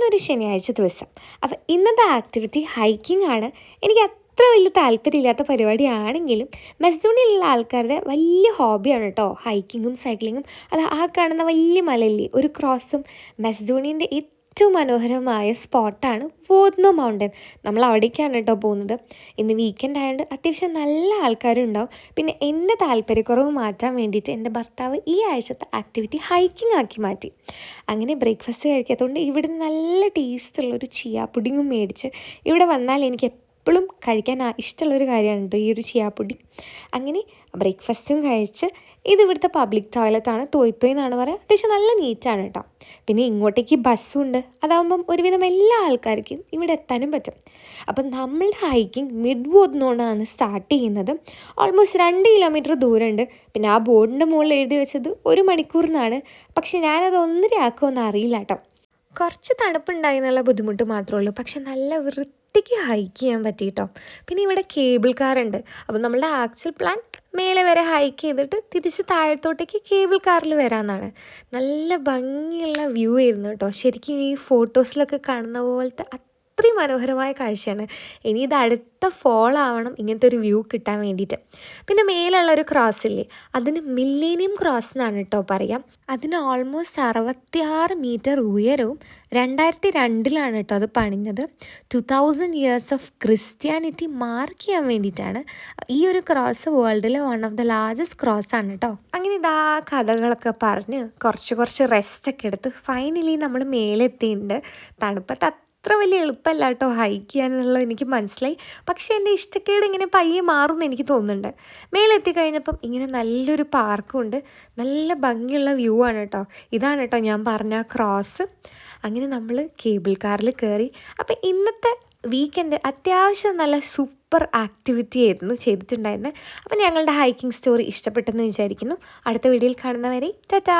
ഇന്നൊരു ശനിയാഴ്ച ദിവസം. അപ്പോൾ ഇന്നത്തെ ആക്ടിവിറ്റി ഹൈക്കിംഗ് ആണ്. എനിക്ക് അത്ര വലിയ താല്പര്യമില്ലാത്ത പരിപാടിയാണെങ്കിലും മെസ്ഡോണിലുള്ള ആൾക്കാരുടെ വലിയ ഹോബിയാണ് കേട്ടോ ഹൈക്കിങ്ങും സൈക്ലിങ്ങും അത് ആ കാണുന്ന വലിയ മലയില്ലേ? ഒരു ക്രോസും മെസ്ഡോണിന്റെ ഏറ്റവും മനോഹരമായ സ്പോട്ടാണ് വോദ്നോ മൗണ്ടൻ. നമ്മൾ അവിടേക്കാണ് കേട്ടോ പോകുന്നത്. ഇന്ന് വീക്കെൻഡ് ആയതുകൊണ്ട് അത്യാവശ്യം നല്ല ആൾക്കാരുണ്ടാവും. പിന്നെ എന്റെ താല്പര്യക്കുറവ് മാറ്റാൻ വേണ്ടിയിട്ട് എന്റെ ഭർത്താവ് ഈ ആഴ്ചത്തെ ആക്ടിവിറ്റി ഹൈക്കിംഗ് ആക്കി മാറ്റി. അങ്ങനെ ബ്രേക്ക്ഫാസ്റ്റ് കഴിക്കാത്തതുകൊണ്ട് ഇവിടെ നല്ല ടേസ്റ്റുള്ളൊരു ചിയാ പുഡിങ്ങും മേടിച്ച് ഇവിടെ വന്നാൽ എനിക്ക് എപ്പോഴും കഴിക്കാൻ ഇഷ്ടമുള്ളൊരു കാര്യമാണ് കേട്ടോ ഈ ഒരു ചിയാപ്പൊടി. അങ്ങനെ ബ്രേക്ക്ഫാസ്റ്റും കഴിച്ച് ഇത് ഇവിടുത്തെ പബ്ലിക് ടോയ്ലറ്റാണ് തോയ് തോയ് എന്നാണ് പറയുക. അത്യാവശ്യം നല്ല നീറ്റാണ് കേട്ടോ. പിന്നെ ഇങ്ങോട്ടേക്ക് ബസ്സും ഉണ്ട് അതാകുമ്പം ഒരുവിധം എല്ലാ ആൾക്കാർക്കും ഇവിടെ എത്താനും പറ്റും. അപ്പം നമ്മളുടെ ഹൈക്കിംഗ് മിഡ് ബോർഡിനോടാണ് സ്റ്റാർട്ട് ചെയ്യുന്നത്. ഓൾമോസ്റ്റ് രണ്ട് കിലോമീറ്റർ ദൂരമുണ്ട്. പിന്നെ ആ ബോർഡിന്റെ മുകളിൽ എഴുതി വെച്ചത് ഒരു മണിക്കൂറിനാണ്. പക്ഷെ ഞാനത് ഒന്നര ആക്കുമെന്ന് അറിയില്ല കേട്ടോ. കുറച്ച് തണുപ്പുണ്ടായി എന്നുള്ള ബുദ്ധിമുട്ട് മാത്രമേ ഉള്ളൂ. പക്ഷെ നല്ല വൃത്തിക്ക് ഹൈക്ക് ചെയ്യാൻ പറ്റി കേട്ടോ പിന്നെ ഇവിടെ കേബിൾ കാർ ഉണ്ട്. അപ്പോൾ നമ്മളുടെ ആക്ച്വൽ പ്ലാൻ മേലെ വരെ ഹൈക്ക് ചെയ്തിട്ട് തിരിച്ച് താഴത്തോട്ടേക്ക് കേബിൾ കാറിൽ വരാമെന്നാണ് നല്ല ഭംഗിയുള്ള വ്യൂ ആയിരുന്നു കേട്ടോ. ശരിക്കും ഈ ഫോട്ടോസിലൊക്കെ കാണുന്ന പോലത്തെ അത്രയും മനോഹരമായ കാഴ്ചയാണ്. ഇനി ഇത് അടുത്ത ഫോൾ ആവണം ഇങ്ങനത്തെ ഒരു വ്യൂ കിട്ടാൻ വേണ്ടിയിട്ട്. പിന്നെ മേലുള്ള ഒരു ക്രോസ് ഇല്ലേ? അതിന് മില്ലേനിയം ക്രോസ് എന്നാണ് കേട്ടോ പറയാം. അതിന് ഓൾമോസ്റ്റ് അറുപത്തിയാറ് മീറ്റർ ഉയരവും രണ്ടായിരത്തി രണ്ടിലാണ് കേട്ടോ അത് പണിഞ്ഞത്. Two thousand years of Christianity mark ചെയ്യാൻ വേണ്ടിയിട്ടാണ്. ഈ ഒരു cross വേൾഡിലെ one of the largest cross ആണ് കേട്ടോ. അങ്ങനെ ഇതാ കഥകളൊക്കെ പറഞ്ഞ് കുറച്ച് കുറച്ച് റെസ്റ്റൊക്കെ എടുത്ത് ഫൈനലി നമ്മൾ മേലെത്തിയിട്ടുണ്ട്. തണുപ്പത്ത് അത്ര വലിയ എളുപ്പമല്ല കേട്ടോ ഹൈക്ക് ചെയ്യാനുള്ളത് എനിക്ക് മനസ്സിലായി. പക്ഷേ എന്റെ ഇഷ്ടക്കേട് ഇങ്ങനെ പയ്യെ മാറുമെന്ന് എനിക്ക് തോന്നുന്നുണ്ട്. മേലെത്തി കഴിഞ്ഞപ്പം ഇങ്ങനെ നല്ലൊരു പാർക്കും ഉണ്ട്. നല്ല ഭംഗിയുള്ള വ്യൂ ആണ് കേട്ടോ. ഇതാണ് കേട്ടോ ഞാൻ പറഞ്ഞ ക്രോസ് അങ്ങനെ നമ്മൾ കേബിൾ കാറിൽ കയറി അപ്പം ഇന്നത്തെ വീക്കെൻഡ് അത്യാവശ്യം നല്ല സൂപ്പർ ആക്ടിവിറ്റി ആയിരുന്നു ചെയ്തിട്ടുണ്ടായിരുന്നത് അപ്പം ഞങ്ങളുടെ ഹൈക്കിംഗ് സ്റ്റോറി ഇഷ്ടപ്പെട്ടെന്ന് വിചാരിക്കുന്നു. അടുത്ത വീഡിയോയിൽ കാണുന്നവരെ ടാറ്റാ